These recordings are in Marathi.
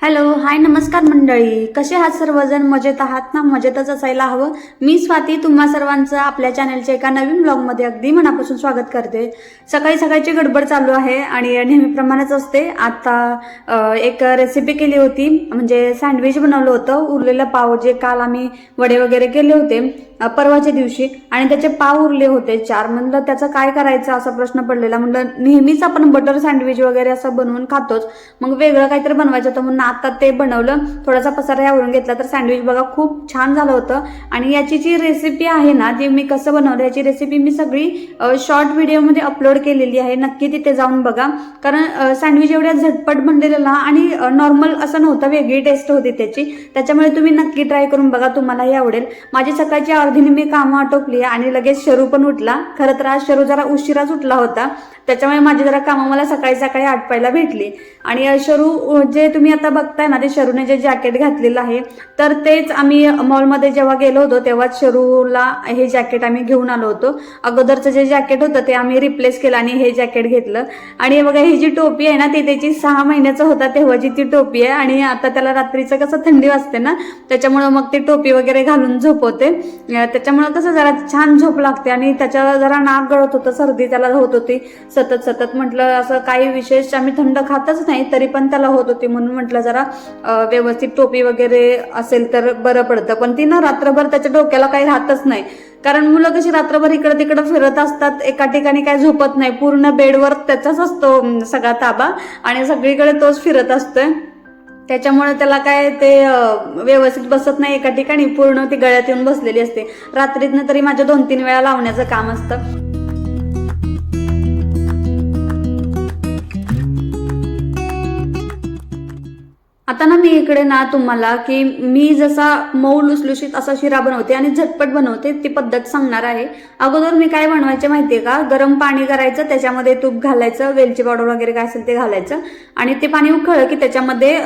हॅलो हाय नमस्कार मंडळी. कसे आहात सर्वजण? मजेत आहात ना? मजेतच असायला हवं. मी स्वाती तुम्हा सर्वांचं आपल्या चॅनलच्या एका नवीन ब्लॉगमध्ये अगदी मनापासून स्वागत करते. सकाळी सकाळची गडबड चालू आहे आणि नेहमीप्रमाणेच असते. आता एक रेसिपी केली होती. म्हणजे सँडविच बनवलं होतं. उरलेलं पाव जे काल आम्ही वडे वगैरे केले होते परवाच्या दिवशी. आणि त्याचे पाव उरले होते. चार म्हणलं त्याचं काय करायचं असा प्रश्न पडलेला. म्हणलं नेहमीच आपण बटर सँडविच वगैरे असं बनवून खातोच. मग वेगळं काहीतरी बनवायचं होतं म्हणून आता ते बनवलं थोडासा पसारा यावरून घेतला तर सँडविच बघा खूप छान झालं होतं. आणि याची जी रेसिपी आहे ना ती मी कसं बनवलं याची रेसिपी मी सगळी शॉर्ट व्हिडिओमध्ये अपलोड केलेली आहे. नक्की तिथे जाऊन बघा. कारण सँडविच एवढ्या झटपट बनलेलं ना आणि नॉर्मल असं नव्हतं वेगळी टेस्ट होती त्याची. त्याच्यामुळे तुम्ही नक्की ट्राय करून बघा तुम्हालाही आवडेल. माझी सकाळची अर्धीने मी कामं आटोपली आणि लगेच शरू पण उठला. खरं तर आज शरू जरा उशिराच उठला होता. त्याच्यामुळे माझी जरा कामं मला सकाळी सकाळी आटपायला भेटली. आणि शरू जे तुम्ही आता बघताय ना ते शरूने जे जॅकेट घातलेलं आहे तर तेच आम्ही मॉलमध्ये जेव्हा गेलो होतो तेव्हाच शरूला हे जॅकेट आम्ही घेऊन आलो होतो. अगोदरचं जे जॅकेट होतं ते आम्ही रिप्लेस केलं आणि हे जॅकेट घेतलं. आणि बघा ही जी टोपी आहे ना ती त्याची सहा महिन्याचं होता तेव्हाची ती टोपी आहे. आणि आता त्याला रात्रीचं कसं थंडी वाजते ना त्याच्यामुळं मग ती टोपी वगैरे घालून झोपवते. त्याच्यामुळं कसं जरा छान झोप लागते आणि त्याच्या जरा नाक गळत होतं सर्दी त्याला होत होती. सतत सतत म्हटलं असं काही विशेष आम्ही थंड खातच नाही तरी पण त्याला होत होती म्हणून म्हटलं जरा व्यवस्थित टोपी वगैरे असेल तर बरं पडतं. पण ती ना रात्रभर त्याच्या डोक्याला काही राहतच नाही. कारण मुलं कशी रात्रभर इकडं तिकडं फिरत असतात एका ठिकाणी काय झोपत नाही. पूर्ण बेडवर त्याचाच असतो सगळा ताबा. आणि सगळीकडे तोच फिरत असतोय. त्याच्यामुळे त्याला काय ते व्यवस्थित बसत नाही एका ठिकाणी. पूर्ण ती गळ्यात येऊन बसलेली असते. रात्रीतनं तरी माझ्या दोन तीन वेळा लावण्याचं काम असतं. आता ना मी इकडे ना तुम्हाला की मी जसा मऊ लुसलुशीत असा शिरा बनवते आणि झटपट बनवते ती पद्धत सांगणार आहे. अगोदर मी काय बनवायचे माहितीये का? गरम पाणी करायचं त्याच्यामध्ये तूप घालायचं वेलची पावडर वगैरे काय असेल ते घालायचं आणि ते पाणी उकळलं की त्याच्यामध्ये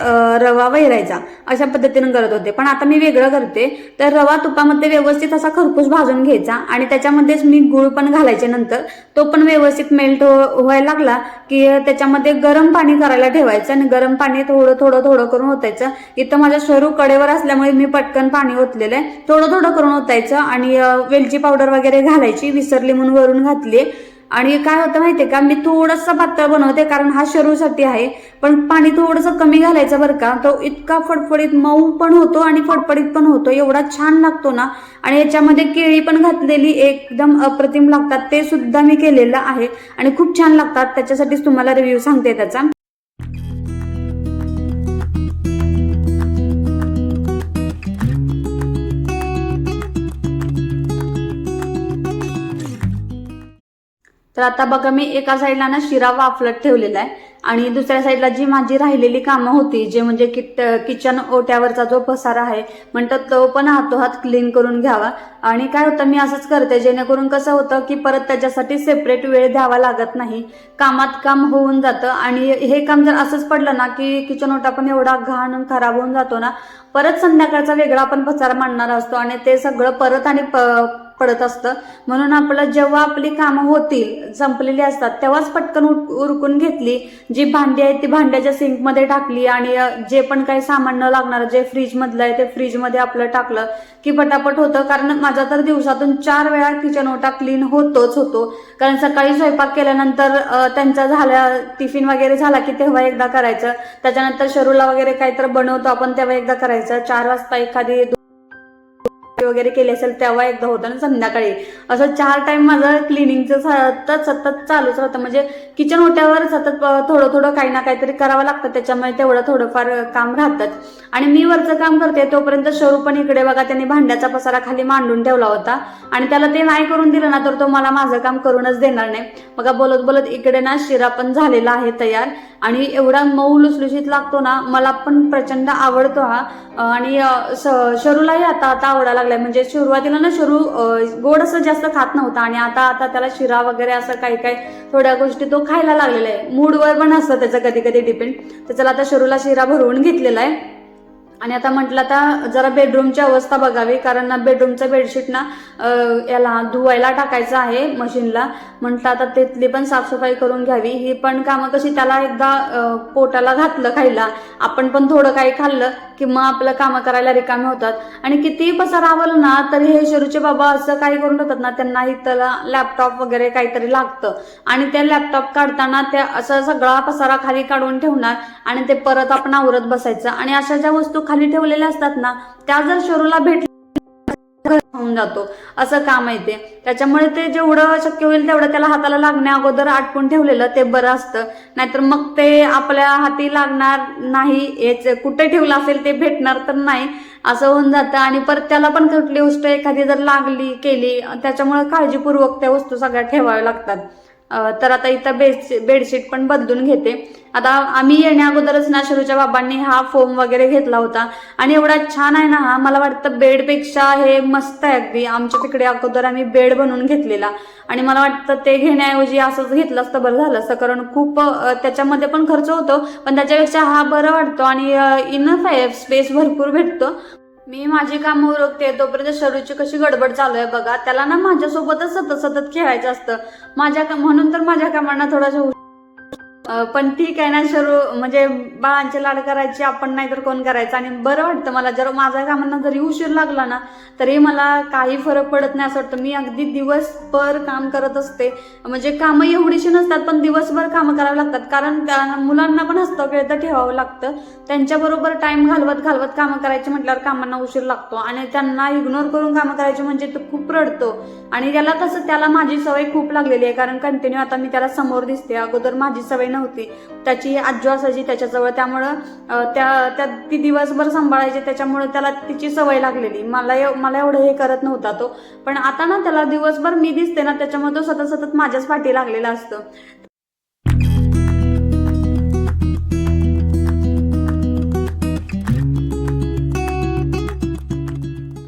रवा वैरायचा. अशा पद्धतीनं करत होते. पण आता मी वेगळं करते. तर रवा तुपामध्ये व्यवस्थित असा खरपूस भाजून घ्यायचा आणि त्याच्यामध्येच मी गुळ पण घालायचे नंतर. तो पण व्यवस्थित मेल्ट व्हायला लागला की त्याच्यामध्ये गरम पाणी करायला ठेवायचं आणि गरम पाणी थोडं थोडं थोडं करून ओतायचं. इथं माझ्या शरू कडेवर असल्यामुळे मी पटकन पाणी ओतलेलं आहे. थोडं थोडं करून ओतायचं आणि वेलची पावडर वगैरे घालायची विसरली म्हणून वरून घातली आणि काय होतं माहितीये का मी थोडंसं पातळ बनवते कारण हा शरूसाठी आहे पण पाणी थोडंसं कमी घालायचं बरं का तो इतका फडफडीत मऊ पण होतो आणि फडफडीत पण होतो एवढा छान लागतो ना. आणि याच्यामध्ये केळी पण घातलेली एकदम अप्रतिम लागतात ते सुद्धा मी केलेलं आहे आणि खूप छान लागतात त्याच्यासाठीच तुम्हाला रिव्ह्यू सांगते त्याचा. तर आता बघा मी एका साईडला ना शिरा वाफलत ठेवलेला आहे आणि दुसऱ्या साईडला जी माझी राहिलेली कामं होती जे म्हणजे किट किचन ओट्यावरचा जो पसारा आहे म्हणतात तो पण हातोहात क्लीन करून घ्यावा. आणि काय होतं मी असंच करते जेणेकरून कसं होतं की परत त्याच्यासाठी सेपरेट वेळ द्यावा लागत नाही. कामात काम होऊन जातं आणि हे काम जर असंच पडलं ना की किचन ओटा पण एवढा घाण खराब होऊन जातो ना परत संध्याकाळचा वेगळा आपण पसारा मांडणार असतो आणि ते सगळं परत आणि प- पडत असतं. म्हणून आपलं जेव्हा आपली कामं होतील संपलेली असतात तेव्हाच पटकन उरकून घेतली. जी भांडी आहेत ती भांड्याच्या सिंकमध्ये टाकली आणि जे पण काही सामान न लागणार जे फ्रीजमधलं आहे ते फ्रीजमध्ये आपलं टाकलं की पटापट होतं. कारण माझा तर दिवसातून चार वेळा किचन ओटा क्लीन होतोच होतो. कारण सकाळी स्वयंपाक केल्यानंतर त्यांचा झाला टिफिन वगैरे झाला की तेव्हा एकदा करायचं. त्याच्यानंतर शरूला वगैरे काहीतरी बनवतो आपण तेव्हा एकदा करायचं. चार वाजता एखादी वगैरे केली असेल तेव्हा एकदा होतं आणि संध्याकाळी. असं चार टाइम माझं क्लिनिंगचं सतत सतत चालूच राहतं म्हणजे किचन ओट्यावर सतत थोडं थोडं काही ना काहीतरी करावं लागतं. त्याच्यामुळे तेवढं थोडंफार काम राहतं आणि मी वरचं काम करते तोपर्यंत शरू पण इकडे बघा त्यांनी भांड्याचा पसारा खाली मांडून ठेवला होता. आणि त्याला ते नाही करून दिलं ना तर तो मला माझं काम करूनच देणार नाही. बघा बोलत बोलत इकडे ना शिरा पण झालेला आहे तयार. आणि एवढा मऊ लुसलुशीत लागतो ना मला पण प्रचंड आवडतो हा. आणि शरूलाही आता आता आवडायला लागलाय. म्हणजे सुरुवातीला ना शरू गोड असं जास्त खात नव्हता आणि आता आता त्याला शिरा वगैरे असं काही काही थोड्या गोष्टी तो खायला लागलेला आहे. मूडवर पण असतं त्याचं कधी कधी डिपेंड तर चला आता शरूला शिरा भरवून घेतलेला आहे. आणि आता म्हटलं आता जरा बेडरूमची अवस्था बघावी कारण ना बेडरूमचं बेडशीट ना याला धुवायला टाकायचं आहे मशीनला. म्हटलं आता तिथली पण साफसफाई करून घ्यावी. ही पण कामं कशी त्याला एकदा पोटाला घातलं खायला आपण पण थोडं काही खाल्लं की मग आपलं कामं करायला रिकामे होतात. आणि कितीही पसार आवलं ना तरी हे शरूचे बाबा असं काही करून ठेवतात ना त्यांना त्याला लॅपटॉप वगैरे काहीतरी लागतं. आणि ते लॅपटॉप काढताना ते असं सगळा पसारा खाली काढून ठेवणार आणि ते परत आपण आवरत बसायचं. आणि अशा ज्या वस्तू खाली ठेवलेल्या असतात ना त्या जर शरूला भेट होऊन जातो. असं काम आहे ते त्याच्यामुळे ते जेवढं शक्य होईल तेवढं त्याला हाताला लागण्या अगोदर आटपून ठेवलेलं ते बरं असतं. नाहीतर मग ते आपल्या हाती लागणार नाही याच कुठे ठेवलं असेल ते भेटणार तर नाही असं होऊन जातं. आणि परत त्याला पण कुठली गोष्ट एखादी जर लागली केली त्याच्यामुळे काळजीपूर्वक त्या वस्तू सगळ्या ठेवाव्या लागतात. तर आता इथं बेड बेडशीट पण बदलून घेते. आता आम्ही येण्या अगोदरच नाशरूच्या बाबांनी हा फोम वगैरे घेतला होता. आणि एवढा छान आहे ना हा मला वाटतं बेडपेक्षा हे मस्त आहे अगदी. आमच्या तिकडे अगोदर आम्ही बेड बनवून घेतलेला. आणि मला वाटतं ते घेण्याऐवजी असंच घेतलं असतं बरं झालं असतं. कारण खूप त्याच्यामध्ये पण खर्च होतो पण त्याच्यापेक्षा हा बरं वाटतो आणि इनफ आहे स्पेस भरपूर भेटतो. मी माझी कामं उरकते तोपर्यंत शरूची कशी गडबड चालू आहे बघा. त्याला ना माझ्यासोबतच सतत सतत खेळायचं असतं. माझ्या का- म्हणून तर माझ्या कामांना थोडासा पण ठीक आहे ना शरू म्हणजे बाळांचे लाड करायचे आपण नाही तर कोण करायचं? आणि बरं वाटतं मला जर माझ्या कामांना जरी उशीर लागला ना तरी मला काही फरक पडत नाही असं वाटतं. मी अगदी दिवसभर काम करत असते. म्हणजे कामं एवढीशी नसतात पण दिवसभर कामं करावी लागतात. कारण त्या मुलांना पण हस्तखेळतं ठेवावं लागतं. त्यांच्याबरोबर टाईम घालवत घालवत कामं करायची म्हटल्यावर कामांना उशीर लागतो. आणि त्यांना इग्नोर करून कामं करायची म्हणजे तो खूप रडतो. आणि त्याला तसं त्याला माझी सवय खूप लागलेली आहे. कारण कंटिन्यू आता मी त्याला समोर दिसते. अगोदर माझी सवय नव्हती. त्याची आजो असायची त्याच्याजवळ. त्यामुळं त्या त्या ती दिवसभर सांभाळायची. त्याच्यामुळे त्याला तिची सवय लागलेली. मला एव- मला एवढं हे करत नव्हता तो. पण आता ना त्याला दिवसभर मी दिसते ना त्याच्यामुळे तो सतत सतत माझ्याच पाठी लागलेला असतो.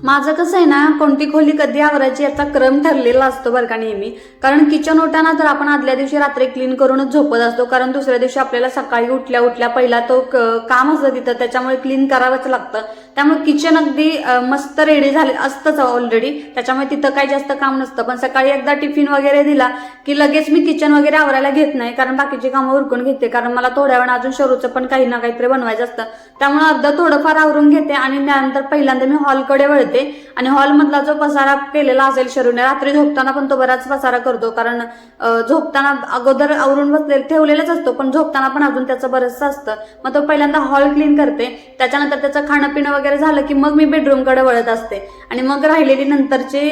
माझं कसं आहे ना कोणती खोली कधी आवरायची याचा क्रम ठरलेला असतो बरं का नेहमी. कारण किचन उठाना तर आपण आदल्या दिवशी रात्री क्लीन करूनच झोपत असतो. कारण दुसऱ्या दिवशी आपल्याला सकाळी उठल्या उठल्या पहिला तो क- काम असतं तिथं त्याच्यामुळे क्लीन करावंच लागतं. त्यामुळे किचन अगदी मस्त रेडी झाले. असतंच ऑलरेडी त्याच्यामुळे तिथं काही जास्त काम नसतं. पण सकाळी एकदा टिफिन वगैरे दिला की लगेच मी किचन वगैरे आवरायला घेत नाही. कारण बाकीची कामं उरकून घेते. कारण मला थोड्या वेळा अजून शरूचं पण काही ना काहीतरी बनवायचं असतं. त्यामुळे अर्ध थोडंफार आवरून घेते आणि त्यानंतर पहिल्यांदा मी हॉलकडे वळते. आणि हॉलमधला जो पसारा केलेला असेल शरूने रात्री झोपताना पण तो बराच पसारा करतो. कारण झोपताना अगोदर आवरून बसले ठेवलेलाच असतो. पण झोपताना पण अजून त्याचं बरंचसं असतं. मग तो पहिल्यांदा हॉल क्लीन करते. त्याच्यानंतर त्याचं खाणं पिणं वगैरे झालं की मग मी बेडरूमकडे वळत असते. आणि मग राहिलेली नंतरचे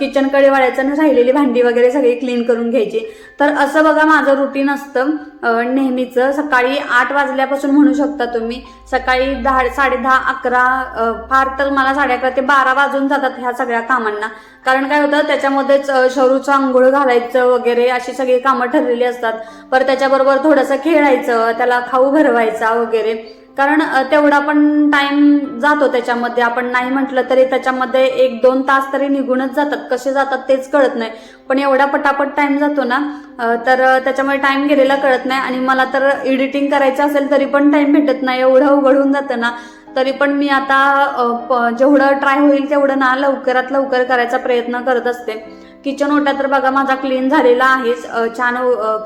किचनकडे वळायचं आणि राहिलेली भांडी वगैरे सगळी क्लीन करून घ्यायची. तर असं बघा माझं रुटीन असतं. नेहमीचं सकाळी आठ वाजल्यापासून म्हणू शकता तुम्ही. सकाळी दहा साडेदहा अकरा फार तर मला साडे अकरा ते बारा वाजून जातात ह्या सगळ्या कामांना. कारण काय होतं त्याच्यामध्येच शरूचं आंघोळ घालायचं वगैरे अशी सगळी कामं ठरलेली असतात. परत त्याच्याबरोबर थोडंसं खेळायचं त्याला खाऊ भरवायचा वगैरे. कारण तेवढा पण टाइम जातो त्याच्यामध्ये. आपण नाही म्हटलं तरी त्याच्यामध्ये एक दोन तास तरी निघूनच जातात. कसे जातात तेच कळत नाही. पण एवढा पटापट टाइम जातो ना तर त्याच्यामुळे टाइम गेलेला कळत नाही. आणि मला तर एडिटिंग करायचं असेल तरी पण टाइम भेटत नाही. एवढं अवघड होऊन जातं ना. तरी पण मी आता प- जेवढं ट्राय होईल तेवढं ना लवकरात लवकर करायचा प्रयत्न करत असते. किचन ओटा तर बघा माझा क्लीन झालेला आहेच छान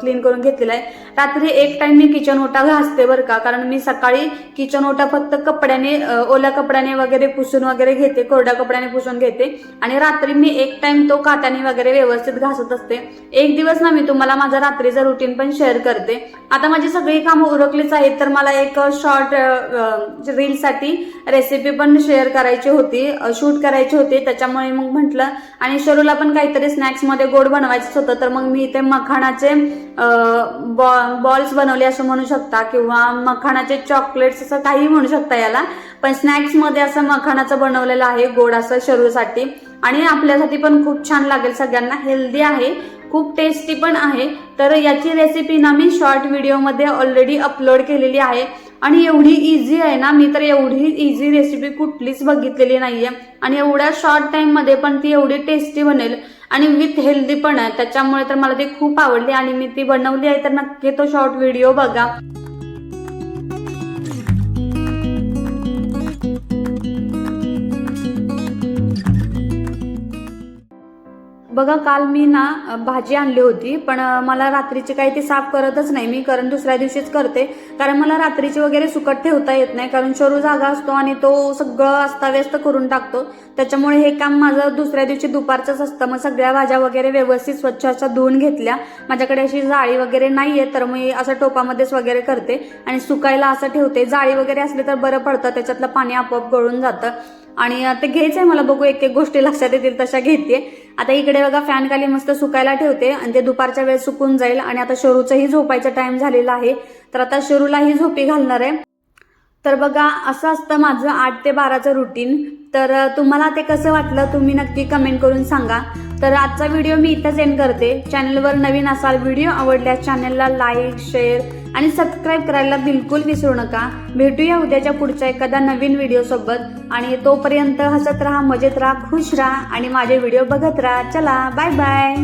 क्लीन करून घेतलेला आहे. रात्री एक टाइम मी किचन ओटा घासते बरं का कारण मी सकाळी किचन ओटा फक्त कपड्याने ओल्या कपड्याने वगैरे पुसून वगैरे घेते कोरड्या कपड्याने पुसून घेते. आणि रात्री मी एक टाइम तो कात्याने वगैरे व्यवस्थित घासत असते. एक दिवस ना मी तुम्हाला माझा रात्रीचं रुटीन पण शेअर करते. आता माझी सगळी कामं उरकलीच आहेत तर मला एक शॉर्ट रीलसाठी रेसिपी पण शेअर करायची होती शूट करायची होती त्याच्यामुळे मग म्हटलं. आणि शरूला पण काहीतरी स्नॅक्समध्ये गोड बनवायचं होतं तर मग मी इथे मखाणाचे बॉल्स बनवले असं म्हणू शकता किंवा मखाणाचे चॉकलेट्स असं काही म्हणू शकता याला. पण स्नॅक्समध्ये असं मखाणाचं बनवलेलं आहे गोड असं शरूसाठी आणि आपल्यासाठी पण खूप छान लागेल सगळ्यांना हेल्दी आहे खूप टेस्टी पण आहे. तर याची रेसिपी ना मी शॉर्ट व्हिडिओमध्ये ऑलरेडी अपलोड केलेली आहे. आणि एवढी इझी आहे ना मी तर एवढी इझी रेसिपी कुठलीच बघितलेली नाहीये. आणि एवढ्या शॉर्ट टाइममध्ये पण ती एवढी टेस्टी बनेल. आणि विथ हेल्दी पण आहे त्याच्यामुळे तर मला ती खूप आवडली आणि मी ती बनवली आहे तर नक्की तो शॉर्ट व्हिडिओ बघा. बघा काल मी ना भाजी आणली होती पण मला रात्रीची काही ती साफ करतच नाही. मी कारण दुसऱ्या दिवशीच करते. कारण मला रात्रीची वगैरे सुकट ठेवता येत नाही. कारण शरू जागा असतो आणि तो सगळं अस्ताव्यस्त करून टाकतो. त्याच्यामुळे हे काम माझं दुसऱ्या दिवशी दुपारचंच असतं. मग सगळ्या भाज्या वगैरे व्यवस्थित स्वच्छ अशा धुवून घेतल्या. माझ्याकडे अशी जाळी वगैरे नाही आहे तर मी असं टोपामध्येच वगैरे करते. आणि सुकायला असं ठेवते. जाळी वगैरे असली तर बरं पडतं. त्याच्यातलं पाणी आपोआप गळून जातं. आणि ते आहे मला बघू एक एक गोष्टी लक्षात येतील तशा घेते. आता इकडे बघा फॅन खाली मस्त सुकायला ठेवते आणि ते दुपारच्या वेळेस सुकून जाईल. आणि आता शरूचंही झोपायचा टाइम झालेला आहे. तर आता शरूलाही झोपी घालणार आहे. तर बघा असं असतं माझं आठ ते बाराचं रुटीन तर तुम्हाला ते कसं वाटलं तुम्ही नक्की कमेंट करून सांगा. तर आजचा व्हिडिओ मी इथंच एंड करते. चॅनलवर नवीन असाल व्हिडिओ आवडल्यास चॅनलला लाईक शेअर आणि सबस्क्राईब करायला बिलकुल विसरू नका. भेटूया उद्याच्या पुढच्या एखादा नवीन व्हिडिओसोबत आणि तोपर्यंत हसत राहा मजेत राहा खुश राहा आणि माझे व्हिडिओ बघत राहा. चला बाय बाय